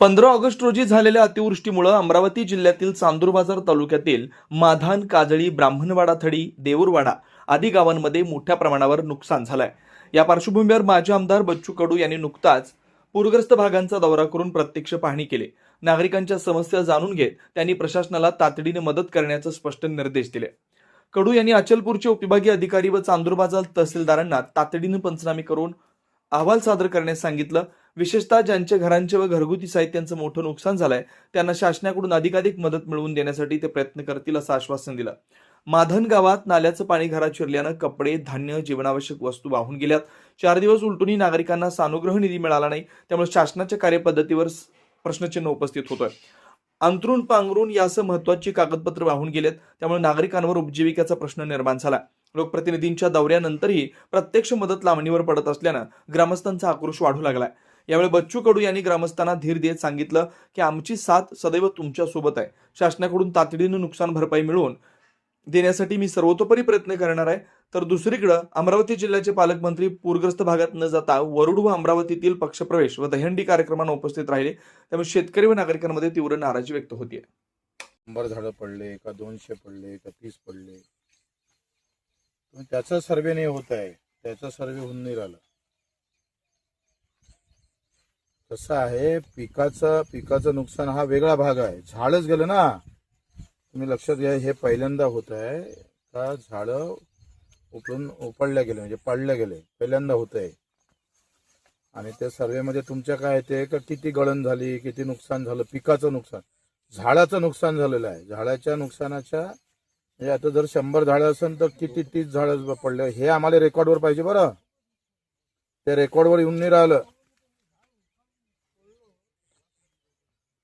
पंधरा ऑगस्ट रोजी झालेल्या अतिवृष्टीमुळे अमरावती जिल्ह्यातील चांदूर बाजार तालुक्यातील माधान काजळी ब्राह्मणवाडा थडी देऊरवाडा आदी गावांमध्ये मोठ्या प्रमाणावर नुकसान झालंय. या पार्श्वभूमीवर माजी आमदार बच्चू कडू यांनी नुकताच पूरग्रस्त भागांचा दौरा करून प्रत्यक्ष पाहणी केली. नागरिकांच्या समस्या जाणून घेत त्यांनी प्रशासनाला तातडीने मदत करण्याचे स्पष्ट निर्देश दिले. कडू यांनी अचलपूरचे उपविभागीय अधिकारी व चांदूर बाजार तहसीलदारांना तातडीने पंचनामे करून अहवाल सादर करण्यास सांगितलं विशेषतः ज्यांच्या घरांचे व घरगुती साहित्यांचं मोठं नुकसान झालंय त्यांना शासनाकडून अधिकाधिक मदत मिळवून देण्यासाठी ते प्रयत्न करतील असं आश्वासन दिलं. माधन गावात नाल्याचं पाणी घरात शिरल्यानं कपडे धान्य जीवनावश्यक वस्तू वाहून गेल्यात. चार दिवस उलटूनही नागरिकांना सानुग्रह निधी मिळाला नाही त्यामुळे शासनाच्या कार्यपद्धतीवर प्रश्नचिन्ह उपस्थित होतोय. अंतरून पांघरून यासह महत्वाची कागदपत्र वाहून गेलेत त्यामुळे नागरिकांवर उपजीविकेचा प्रश्न निर्माण झाला लोकप्रतिनिधींच्या दौऱ्यानंतरही प्रत्यक्ष मदत लांबणीवर पडत असल्यानं ग्रामस्थांचा आक्रोश वाढू लागलाय. यावेळी बच्चू कडू यांनी ग्रामस्थांना धीर देत सांगितलं की आमची साथ सदैव तुमच्यासोबत आहे. शासनाकडून तातडीनं नुकसान भरपाई मिळवून देण्यासाठी मी सर्वतोपरी प्रयत्न करणार आहे. तर दुसरीकडं अमरावती जिल्ह्याचे पालकमंत्री पूरग्रस्त भागात न जाता वरुड व अमरावतीतील पक्षप्रवेश व दहंडी कार्यक्रमांना उपस्थित राहिले. त्यामुळे शेतकरी व नागरिकांमध्ये तीव्र नाराजी व्यक्त होती शंभर झाडं पडले का दोनशे पडले का तीस पडले? त्याचा सर्वे नाही होत आहे. त्याचा सर्वे होऊन नाही राहिला. कसं आहे पिकाचं पिकाचं नुकसान हा वेगळा भाग आहे. झाडच गेलं ना. तुम्ही लक्षात घ्या हे पहिल्यांदा होत आहे. का झाडं उपडून उपडल्या गेले म्हणजे पडल्या गेले पहिल्यांदा होत आहे. आणि त्या सर्वेमध्ये तुमच्या काय येते का किती गळण झाली किती नुकसान झालं पिकाचं नुकसान. झाडाचं नुकसान झालेलं आहे. झाडाच्या नुकसानाच्या म्हणजे आता जर शंभर झाडं असेल तर किती तीस झाडं पडले हे आम्हाला रेकॉर्डवर पाहिजे बरं. ते रेकॉर्डवर येऊन नाही राहिलं.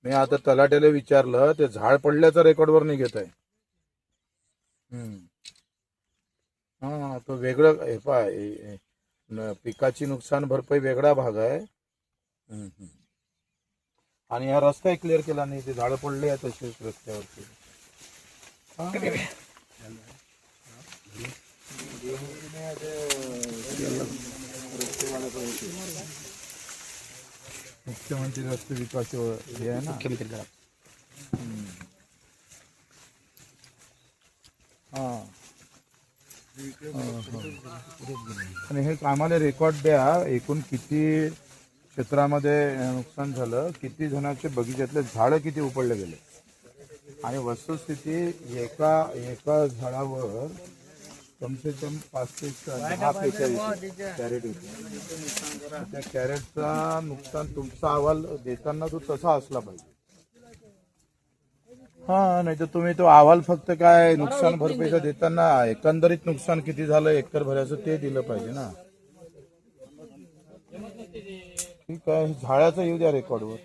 मी आता तलाट्याला विचारलं ते झाड पडल्याचं रेकॉर्डवर नाही घेत आहे. हम्म. हा तो वेगळं हे पाय पिकाची नुकसान भरपाई वेगळा भाग आहे. आणि हा रस्ता क्लिअर केला नाही ते झाडं पडले आहे तसेच रस्त्यावरती. हा. मुख्यमंत्री रस्ते विकास हे आहे ना हम्म. हा. आणि हे आम्हाला रेकॉर्ड द्या एकूण किती क्षेत्रामध्ये नुकसान झालं किती जणांचे बगीच्यातले झाडं किती उपडले गेले आणि वस्तुस्थिती एका एका झाडावर कमसे कम पाच ते दहा पेक्षा कॅरेट होते त्या कॅरेटचा नुकसान तुमचा अहवाल देताना तो तसा असला पाहिजे. हा नाही तर तुम्ही तो अहवाल फक्त काय नुकसान भरपाईचा देताना एकंदरीत नुकसान किती झालं एकर भरायचं ते दिलं पाहिजे ना. ठीक आहे झाडाचं येऊ द्या रेकॉर्डवर